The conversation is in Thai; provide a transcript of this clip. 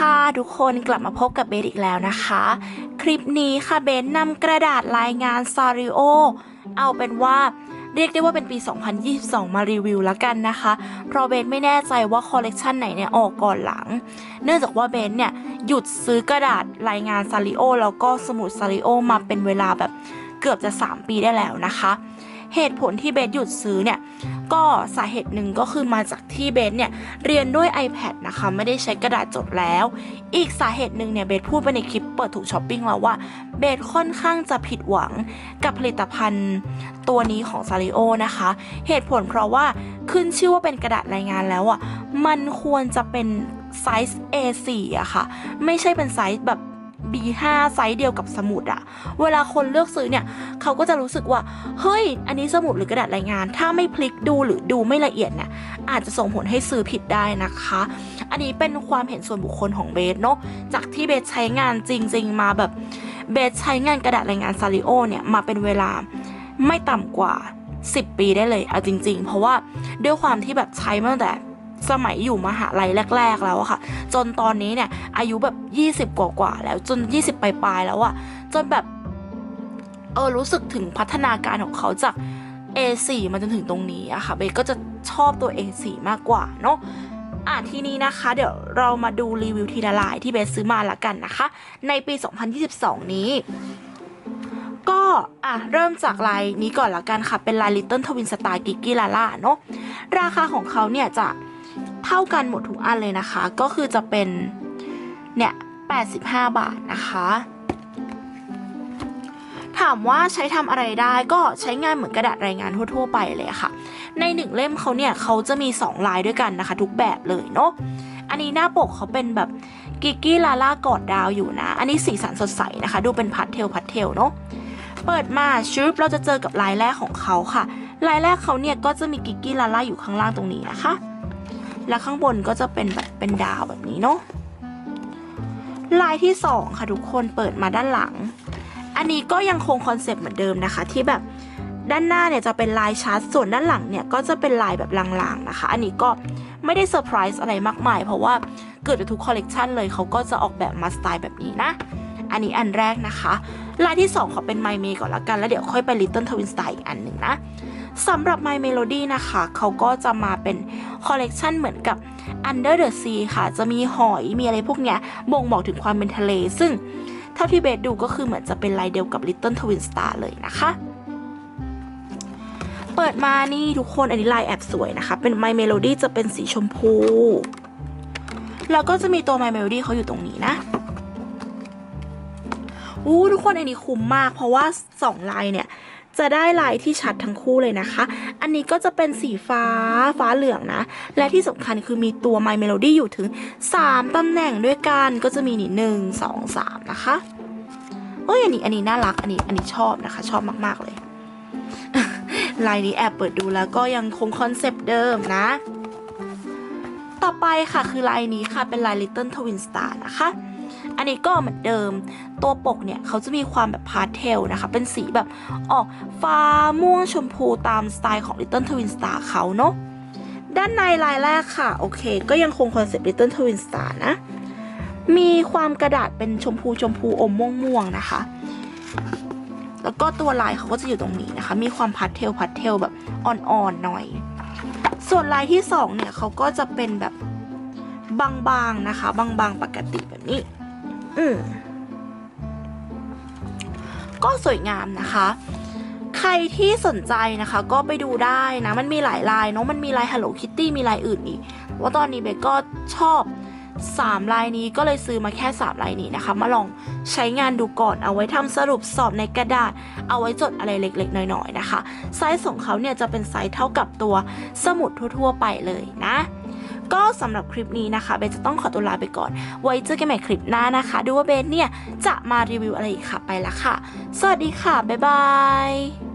ค่ะทุกคนกลับมาพบกับเบสอีกแล้วนะคะ คลิปนี้ค่ะเบสนำกระดาษรายงานซาริโอเอาเป็นว่าเรียกได้ว่าเป็นปี 2022 มารีวิวแล้วกันนะคะ เพราะเบสไม่แน่ใจว่าคอลเลกชันไหนเนี่ยออกก่อนหลัง เนื่องจากว่าเบสเนี่ยหยุดซื้อกระดาษรายงานซาริโอแล้วก็สมุดซาริโอมาเป็นเวลาแบบเกือบจะ 3 ปีได้แล้วนะคะ เหตุผลที่เบสหยุดซื้อเนี่ยก็สาเหตุหนึ่งก็คือมาจากที่เบสเนี่ยเรียนด้วย iPad นะคะ ไม่ได้ใช้กระดาษจดแล้ว อีกสาเหตุหนึ่งเนี่ยเบสพูดไปในคลิปเปิดถูกช้อปปิ้งแล้วว่าเบสค่อนข้างจะผิดหวังกับผลิตภัณฑ์ตัวนี้ของซาริโอนะคะ เหตุผลเพราะว่าขึ้นชื่อว่าเป็นกระดาษรายงานแล้วอะมันควรจะเป็นไซส์ A4 อะค่ะ ไม่ใช่เป็นไซส์แบบ B5 ไซส์เดียวกับสมุดอะเวลาคนเลือกซื้อเนี่ยเขาก็จะรู้สึกว่าเฮ้ย อันนี้สมุดหรือกระดาษรายงาน ถ้าไม่พลิกดูหรือดูไม่ละเอียดเนี่ยอาจจะส่งผลให้ซื้อผิดได้นะคะ อันนี้เป็นความเห็นส่วนบุคคลของเบสเนาะจากที่เบสใช้งานจริง ๆ มาแบบเบสใช้งานกระดาษรายงานซาริโอเนี่ยมาเป็นเวลาไม่ต่ำกว่า 10 ปีได้เลยเอาจริง ๆ เพราะว่าด้วยความที่แบบใช้มาตั้งแต่ สมัยอยู่มหาลัยแรก ๆ แล้วอะค่ะ จนตอนนี้เนี่ยอายุแบบ 20 กว่าๆแล้วจน 20 ปลายๆแล้วอะจนแบบเออรู้สึกถึงพัฒนาการของเขาจาก A4 มาจนถึงตรงนี้อะค่ะเบก็จะชอบตัว A4 มากกว่าเนาะอะทีนี้นะคะ เดี๋ยวเรามาดูรีวิวทีละลายที่เบสซื้อมาละกันนะคะ ในปี 2022 นี้ ก็อะเริ่มจากลายนี้ก่อนละกันค่ะ เป็นลาย Little Twin Star g i g i l a l a เนาะราคาของเขาเนี่ยจะ เท่ากันหมดทุกอันเลยนะคะ ก็คือจะเป็น เนี่ย85 บาทนะคะ ถามว่าใช้ทำอะไรได้ก็ใช้งานเหมือนกระดาษรายงานทั่วๆไปเลยค่ะ ในหนึ่งเล่มเขาเนี่ยเขาจะมี 2 ลายด้วยกันนะคะ ทุกแบบเลยเนาะอันนี้หน้าปกเขาเป็นแบบกิกกี้ลาล่ากอดดาวอยู่นะ อันนี้สีสันสดใสนะคะ ดูเป็นพัดเทลพัดเทลเนาะเปิดมาชุบเราจะเจอกับลายแรกของเขาค่ะ ลายแรกเขาเนี่ยก็จะมีกิกกี้ลาล่าอยู่ข้างล่างตรงนี้นะคะ แล้วข้างบนก็จะเป็นแบบเป็นดาวแบบนี้เนาะลายที่สองค่ะทุกคนเปิดมาด้านหลัง อันนี้ก็ยังคงคอนเซปต์เหมือนเดิมนะคะ ที่แบบด้านหน้าเนี่ยจะเป็นลายชาร์ตส่วนด้านหลังเนี่ยก็จะเป็นลายแบบลางๆนะคะ อันนี้ก็ไม่ได้เซอร์ไพรส์อะไรมากมาย เพราะว่าเกิดจากทุกคอลเลกชันเลยเขาก็จะออกแบบมาสไตล์แบบนี้นะ อันนี้อันแรกนะคะ ลายที่ 2 ขอเป็น My May ก่อนละกัน แล้วเดี๋ยวค่อยไป Little Twin Star อีกอันหนึ่งนะ สำหรับ My Melody นะคะ เขาก็จะมาเป็นคอลเลกชันเหมือนกับ Under the Sea ค่ะ จะมีหอยมีอะไรพวกเนี้ย บ่งบอกถึงความเป็นทะเล ซึ่งเท่าที่เบสดูก็คือเหมือนจะเป็นลายเดียวกับ Little Twin Star เลยนะคะ เปิดมานี่ทุกคนอันนี้ลายแอบสวยนะคะ เป็น My Melody จะเป็นสีชมพู แล้วก็จะมีตัว My Melody เขาอยู่ตรงนี้นะอู้ทุกคนอันนี้คุ้มมาก เพราะว่า 2 ลายเนี่ย จะได้ลายที่ชัดทั้งคู่เลยนะคะ อันนี้ก็จะเป็นสีฟ้าฟ้าเหลืองนะ และที่สำคัญคือมีตัว My Melody อยู่ถึง 3ตำแหน่งด้วยกันก็จะมีนี่หนึ่งสองสามนะคะเอ้ยอันนี้อันนี้น่ารักอันนี้อันนี้ชอบนะคะ ชอบมากๆเลยลายนี้แอบเปิดดูแล้วก็ยังคงคอนเซปต์เดิมนะ ต่อไปค่ะคือลายนี้ค่ะเป็นลาย Little Twin Star นะคะ อันนี้ก็เหมือนเดิม ตัวปกเนี่ยเขาจะมีความแบบพาสเทลนะคะ เป็นสีแบบออกฟ้าม่วงชมพูตามสไตล์ของ Little Twin Star เขาเนาะ ด้านในลายแรกค่ะ โอเค ก็ยังคงคอนเซปต์ Little Twin Star นะ มีความกระดาษเป็นชมพูชมพูอมม่วงม่วงๆนะคะ แล้วก็ตัวลายเขาก็จะอยู่ตรงนี้นะคะ มีความพาสเทลพาสเทลแบบอ่อนๆหน่อย ส่วนลายที่สองเนี่ยเขาก็จะเป็นแบบบางๆนะคะ บางๆปกติแบบนี้ อืมก็สวยงามนะคะ ใครที่สนใจนะคะ ก็ไปดูได้นะ มันมีหลายลายเนาะ มันมีลาย Hello Kitty มีลายอื่นอีก ว่าตอนนี้เบกก็ชอบ3ลายนี้ก็เลยซื้อมาแค่3ลายนี้นะคะ มาลองใช้งานดูก่อนเอาไว้ทำสรุปสอบในกระดาษ เอาไว้จดอะไรเล็กๆน้อยๆนะคะ ไซส์ของเขาเนี่ยจะเป็นไซส์เท่ากับตัวสมุดทั่วๆไปเลยนะ ก็สำหรับคลิปนี้นะคะเบนจะต้องขอตัวลาไปก่อน ไว้เจอกันใหม่คลิปหน้านะคะ ดูว่าเบนเนี่ยจะมารีวิวอะไรอีกค่ะไปละค่ะ สวัสดีค่ะ บ๊ายบาย